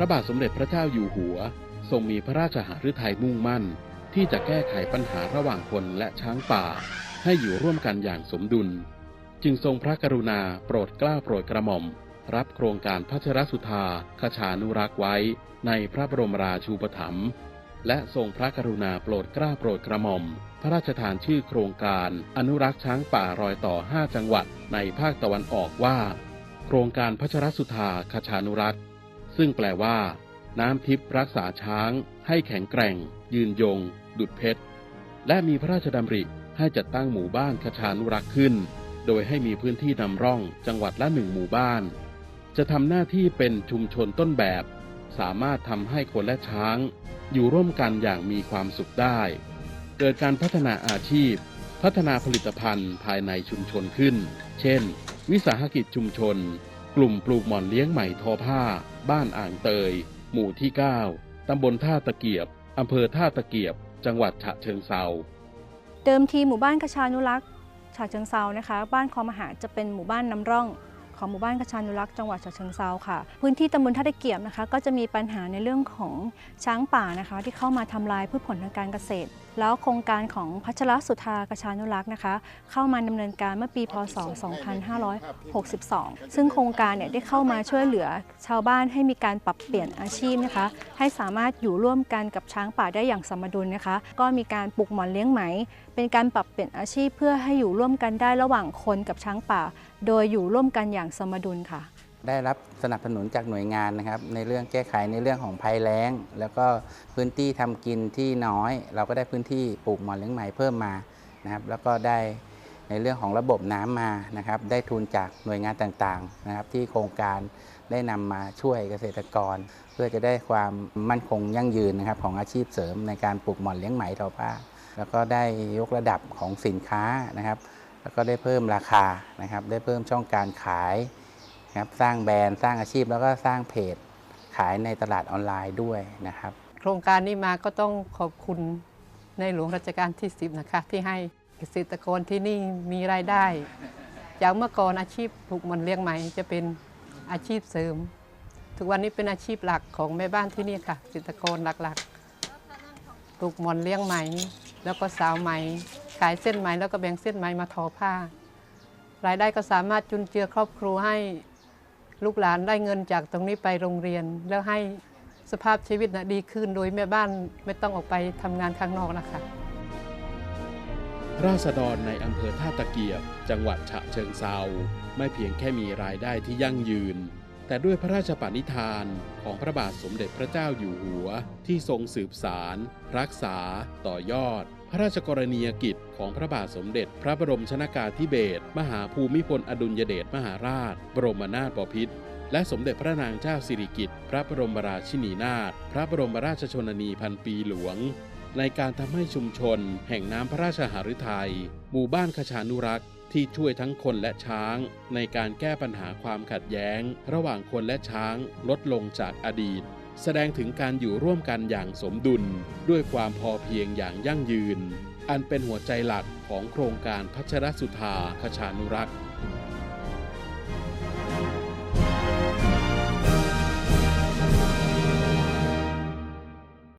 ระบาทสมเด็จพระเจ้าอยู่หัว ทรงมีพระราชหฤทัยมุ่งมั่น ที่จะแก้ไขปัญหาระหว่างคนและช้างป่า ให้อยู่ร่วมกันอย่างสมดุล จึงทรงพระกรุณาโปรดกล้าโปรดกระหม่อม รับโครงการพัชรสุธาคชานุรักษ์ไว้ในพระบรมราชูปถัมภ์และทรงพระกรุณาโปรดกล้าโปรดกระหม่อม พระราชทานชื่อโครงการ อนุรักษ์ช้างป่ารอยต่อ 5 จังหวัดในภาคตะวันออกว่า โครงการพัชรสุธาคชานุรักษ์ ซึ่งแปลว่า น้ำทิพย์รักษาช้าง ให้แข็งแกร่ง ยืนยง ดุดเพชร และมีพระราชดำริให้จัดตั้งหมู่บ้านคชานุรักษ์ขึ้น โดยให้มีพื้นที่นำร่องจังหวัดละหนึ่งหมู่บ้าน จะทำหน้าที่เป็นชุมชนต้นแบบ สามารถทำให้คนและช้าง อยู่ร่วมกันอย่างมีความสุขได้ เกิดการพัฒนาอาชีพ พัฒนาผลิตภัณฑ์ภายในชุมชนขึ้น เช่น วิสาหกิจชุมชน กลุ่มปลูกหม่อนเลี้ยงไหมทอผ้า บ้านอ่างเตย หมู่ที่ 9 ตำบลท่าตะเกียบ อำเภอท่าตะเกียบ จังหวัดฉะเชิงเซา เดิมทีหมู่บ้านกระชานุรักษ์ฉะเชิงเซานะคะ บ้านคอมหาจะเป็นหมู่บ้านน้ำร่อง ของหมู่บ้านกระชานุรักษ์จังหวัดฉะเชิงเซาค่ะ พื้นที่ตำบลท่าตะเกียบนะคะ ก็จะมีปัญหาในเรื่องของช้างป่านะคะ ที่เข้ามาทำลายพืชผลทางการเกษตร แล้วโครงการของพัชรสุธากระชานุรักษ์นะคะ เข้ามาดำเนินการเมื่อปีพศ 2562 ซึ่งโครงการเนี่ยได้เข้ามาช่วยเหลือชาวบ้านให้มีการปรับเปลี่ยนอาชีพนะคะ ให้สามารถอยู่ร่วมกันกับช้างป่าได้อย่างสมดุลนะคะ ก็มีการปลูกหมอนเลี้ยงไหม เป็นการปรับเปลี่ยนอาชีพเพื่อให้อยู่ร่วมกันได้ระหว่างคนกับช้างป่า โดยอยู่ร่วมกันอย่างสมดุลค่ะ ได้รับสนับสนุนจากหน่วยงานนะครับ ในเรื่องแก้ไขในเรื่องของภัยแล้ง แล้วก็พื้นที่ทำกินที่น้อย เราก็ได้พื้นที่ปลูกหมอนเลี้ยงไหมเพิ่มมานะครับ แล้วก็ได้ในเรื่องของระบบน้ำมานะครับ ได้ทุนจากหน่วยงานต่างๆนะครับ ที่โครงการได้นำมาช่วยเกษตรกร เพื่อจะได้ความมั่นคงยั่งยืนนะครับของอาชีพเสริมในการปลูกหมอนเลี้ยงไหมทอผ้าแล้วก็ได้ยกระดับของสินค้านะครับ แล้วก็ได้เพิ่มราคานะครับ ได้เพิ่มช่องการขายนะครับ สร้างแบรนด์สร้างอาชีพแล้วก็สร้างเพจขายในตลาดออนไลน์ด้วยนะครับ โครงการนี้มาก็ต้องขอบคุณในหลวงรัชกาลที่ 10 นะคะ ที่ให้เกษตรกรที่นี่มีรายได้ จากเมื่อก่อนอาชีพปลูกมันเลี้ยงไหมจะเป็นอาชีพเสริม ทุกวันนี้เป็นอาชีพหลักของแม่บ้านที่นี่ค่ะเกษตรกรหลักๆปลูกมอนเลี้ยงไหม แล้วก็สาวไหม ขายเส้นไหมแล้วก็แบ่งเส้นไหมมาทอผ้า รายได้ก็สามารถจุนเจือครอบครัวให้ลูกหลานได้เงินจากตรงนี้ไปโรงเรียน แล้วให้สภาพชีวิตนะดีขึ้นโดยแม่บ้านไม่ต้องออกไปทำงานข้างนอกนะคะ ราษฎรในอำเภอท่าตะเกียบ จังหวัดฉะเชิงเซาไม่เพียงแค่มีรายได้ที่ยั่งยืน แต่ด้วยพระราชปณิธานของพระบาทสมเด็จพระเจ้าอยู่หัวที่ทรงสืบสาร รักษา ต่อยอด พระราชกรณียกิจของพระบาทสมเด็จ พระบรมชนากาธิเบศรมหาภูมิพลอดุลยเดชมหาราช บรมนาถบพิตรและสมเด็จพระนางเจ้าสิริกิติ์พระบรมราชินีนาถพระบรมราชชนนีพันปีหลวง ในการทำให้ชุมชน แห่งน้ำพระราชหฤทัยหมู่บ้านคชานุรักษ์ที่ช่วยทั้งคนและช้าง ในการแก้ปัญหาความขัดแย้ง ระหว่างคนและช้างลดลงจากอดีต แสดงถึงการอยู่ร่วมกันอย่างสมดุล ด้วยความพอเพียงอย่างยั่งยืน อันเป็นหัวใจหลักของโครงการพัชรสุธาคชานุรักษ์